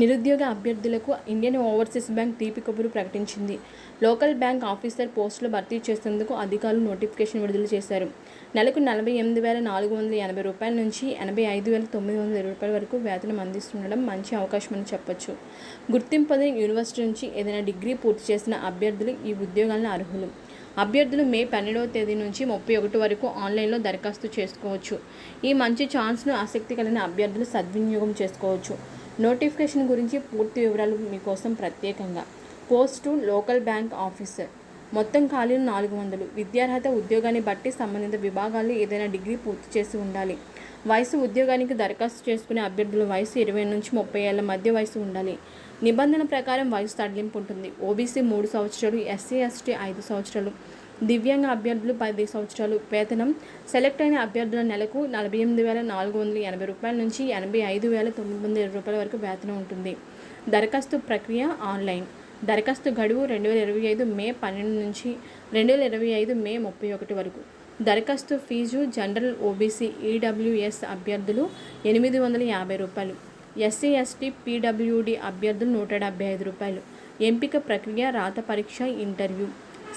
నిరుద్యోగ అభ్యర్థులకు Indian overseas bank తీపి కబురు ప్రకటించింది. లోకల్ బ్యాంక్ ఆఫీసర్ పోస్టులు భర్తీ చేసేందుకు అధికారులు నోటిఫికేషన్ విడుదల చేశారు. నెలకు నలభై ఎనిమిది వేల నాలుగు వందల ఎనభై రూపాయల నుంచి ఎనభై ఐదు వేల తొమ్మిది వందల రూపాయల వరకు వేతనం అందిస్తుండడం మంచి అవకాశం అని చెప్పొచ్చు. గుర్తింపు పొందిన యూనివర్సిటీ నుంచి ఏదైనా డిగ్రీ పూర్తి చేసిన అభ్యర్థులు ఈ ఉద్యోగాలను అర్హులు. అభ్యర్థులు మే పన్నెండవ తేదీ నుంచి ముప్పై ఒకటి వరకు ఆన్లైన్లో దరఖాస్తు చేసుకోవచ్చు. ఈ మంచి ఛాన్స్ను ఆసక్తి కలిగిన అభ్యర్థులు సద్వినియోగం చేసుకోవచ్చు. నోటిఫికేషన్ గురించి పూర్తి వివరాలు మీకోసం ప్రత్యేకంగా. Post local bank officer. మొత్తం ఖాళీలు నాలుగు వందలు. విద్యార్హత ఉద్యోగాన్ని బట్టి సంబంధిత విభాగాలు ఏదైనా డిగ్రీ పూర్తి చేసి ఉండాలి. వయసు ఉద్యోగానికి దరఖాస్తు చేసుకునే అభ్యర్థుల వయసు ఇరవై నుంచి ముప్పై ఏళ్ళ మధ్య వయసు ఉండాలి. నిబంధన ప్రకారం వయసు తరలింపు ఉంటుంది. ఓబీసీ మూడు సంవత్సరాలు ఎస్సీ ఎస్టీ ఐదు సంవత్సరాలు. దివ్యాంగ అభ్యర్థులు పది సంవత్సరాలు. వేతనం సెలెక్ట్ అయిన అభ్యర్థుల నెలకు నలభై ఎనిమిది వేల నాలుగు వందల ఎనభై రూపాయల నుంచి ఎనభై ఐదు వేల తొమ్మిది వందల ఇరవై రూపాయల వరకు వేతనం ఉంటుంది. దరఖాస్తు ప్రక్రియ ఆన్లైన్. దరఖాస్తు గడువు రెండు వేల ఇరవై ఐదు మే పన్నెండు నుంచి రెండు వేల ఇరవై ఐదు మే ముప్పై ఒకటి వరకు. దరఖాస్తు ఫీజు జనరల్ ఓబీసీ ఈడబ్ల్యూఎస్ అభ్యర్థులు ఎనిమిది వందల యాభై రూపాయలు ఎస్సీ ఎస్టీ పీడబ్ల్యూడి అభ్యర్థులు నూట డెబ్బై ఐదు రూపాయలు. ఎంపిక ప్రక్రియ రాత పరీక్ష ఇంటర్వ్యూ.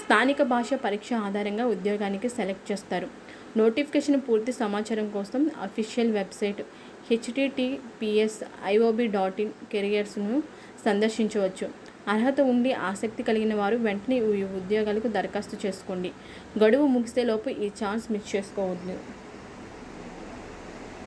స్థానిక భాష పరీక్ష ఆధారంగా ఉద్యోగానికి సెలెక్ట్ చేస్తారు. నోటిఫికేషన్ పూర్తి సమాచారం కోసం official website HTTPS IOB dot in కెరియర్స్ను సందర్శించవచ్చు. అర్హత ఉండి ఆసక్తి కలిగిన వారు వెంటనే ఈ ఉద్యోగాలకు దరఖాస్తు చేసుకోండి. గడువు ముగిసేలోపు ఈ ఛాన్స్ మిస్ చేసుకోవద్దు.